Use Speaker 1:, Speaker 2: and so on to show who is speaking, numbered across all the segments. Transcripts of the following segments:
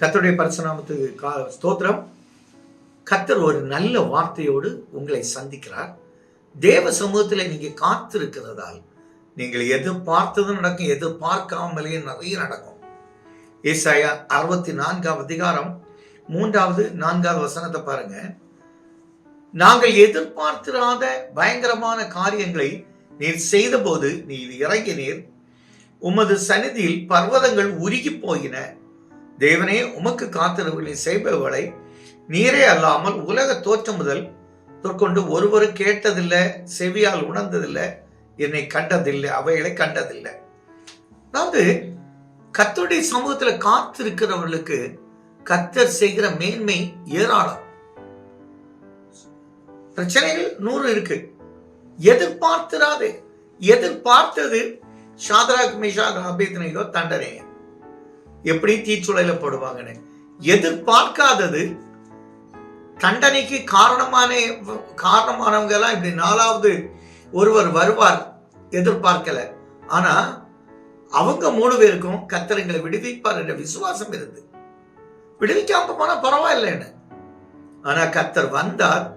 Speaker 1: கத்தருடைய பரிசுநாமத்துக்கு கா ஸ்தோத்திரம். கத்தர் ஒரு நல்ல வார்த்தையோடு உங்களை சந்திக்கிறார். தேவ சமூகத்தில் நீங்கள் காத்திருக்கிறதால் நீங்கள் எதிர்பார்த்ததும் நடக்கும் எதிர்பார்க்காமலேயே நிறைய நடக்கும். ஏசாயா அறுபத்தி நான்காவது அதிகாரம் மூன்றாவது நான்காவது வசனத்தை பாருங்க. நாங்கள் எதிர்பார்த்திராத பயங்கரமான காரியங்களை நீர் செய்தபோது நீர் இறங்கினீர். உமது சந்நிதியில் பர்வதங்கள் உருகி போயின. தேவனே உமக்கு காத்திருவுகளை செய்பவர்களை நீரே அல்லாமல் உலக தோற்றம் முதல் தொற்கொண்டு ஒருவரும் கேட்டதில்லை செவியால் உணர்ந்ததில்லை என்னை கண்டதில்லை அவைகளை கண்டதில்லை. அதாவது கத்தருடைய சமூகத்தில் காத்திருக்கிறவர்களுக்கு கத்தர் செய்கிற மேன்மை ஏராளம். பிரச்சனைகள் நூறு இருக்கு. எதிர்பார்த்திராது. எதிர்பார்த்தது சாதராக் மிஷாக் அபேத்னையோ தண்டனையோ. எப்படி தீச்சுளையில போடுவாங்கன்னு? எதிர்பார்க்காதது தண்டனைக்கு காரணமான காரணமானவங்க எல்லாம் இப்படி நாலாவது ஒருவர் வருவார் எதிர்பார்க்கல. ஆனா அவங்க மூணு பேருக்கும் கத்தரங்களை விடுவிப்பார் என்ற விசுவாசம் இருந்து விடுவிக்காம போனா பரவாயில்லைன்னு ஆனா கத்தர் வந்தார்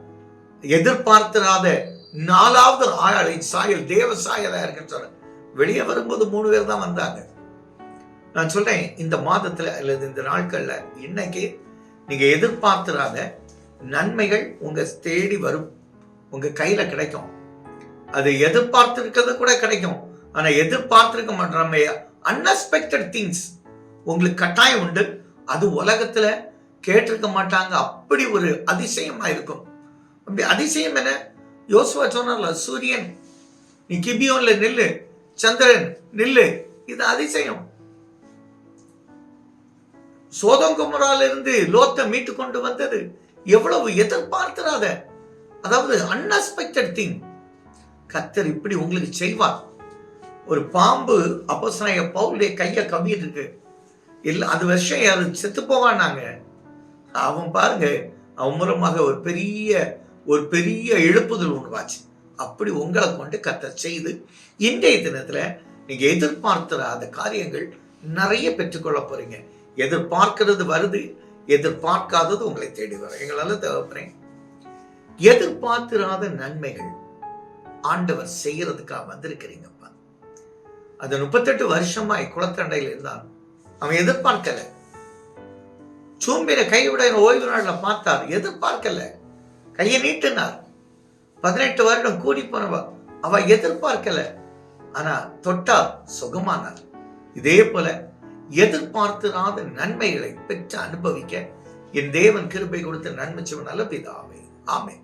Speaker 1: எதிர்பார்த்திராத நாலாவது ஆளை சாயல் தேவ சாயலா இருக்க சொல்ற வெளியே வரும்போது மூணு பேர் தான் வந்தாங்க. நான் சொல்றேன் இந்த மாதத்துல அல்லது இந்த நாட்கள்ல இன்னைக்கு நீங்க எதிர்பார்த்துறாத நன்மைகள் உங்க தேடி வரும். உங்க கையில கிடைக்கும். அது எதிர்பார்த்துருக்கிறது கூட கிடைக்கும். ஆனா எதிர்பார்த்துருக்க மாட்டோம். அன்எக்ஸ்பெக்டட் திங்ஸ் உங்களுக்கு கட்டாயம் உண்டு. அது உலகத்துல கேட்டிருக்க மாட்டாங்க. அப்படி ஒரு அதிசயமா இருக்கும். அப்படி அதிசயம் என்ன? யோசுவா சொன்னார்ல சூரியன் நீ கிபியோன்ல நில்லு சந்திரன் நில்லு. இது அதிசயம். சோதங்குமராலிருந்து லோத்தை மீட்டு கொண்டு வந்தது. எவ்வளவு எதிர்பார்த்திராத அதாவது அன்எக்ஸ்பெக்டட் திங் கத்தர் இப்படி உங்களுக்கு செய்வார். ஒரு பாம்பு அப்போசனாய பவுலுடைய கையை கவிட்டு இருக்கு இல்லை அது வருஷம் யாரும் செத்து போவானாங்க. அவன் பாருங்க அவன் மூலமாக ஒரு பெரிய ஒரு பெரிய எழுப்புதல் உருவாச்சு. அப்படி உங்களை கொண்டு கத்தர் செய்து இன்றைய தினத்தில் நீங்கள் எதிர்பார்த்திராத காரியங்கள் நிறைய பெற்றுக்கொள்ள போறீங்க. எதிர்பார்க்கிறது வருது எதிர்பார்க்காதது உங்களை தேடி வரும். எங்களால தேவைப்படுறேன். எதிர்பார்த்திராத நன்மைகள் ஆண்டவர் செய்யறதுக்காக வந்திருக்கிறீங்கப்பா. அது முப்பத்தெட்டு வருஷமாய் குளத்தண்டையில் இருந்தான். அவன் எதிர்பார்க்கல. சூம்பின கைவிட ஓய்வு நாள்ல பார்த்தார். எதிர்பார்க்கல. கையை நீட்டினார். பதினெட்டு வருடம் கூடி போனவ அவ எதிர்பார்க்கல. ஆனா தொட்டா சுகமானார். இதே போல எதிர்பார்த்திராத நன்மைகளை பெற்று அனுபவிக்க என் தேவன் கிருபை கொடுத்த நன்மை நல்ல பிதாவே. ஆமே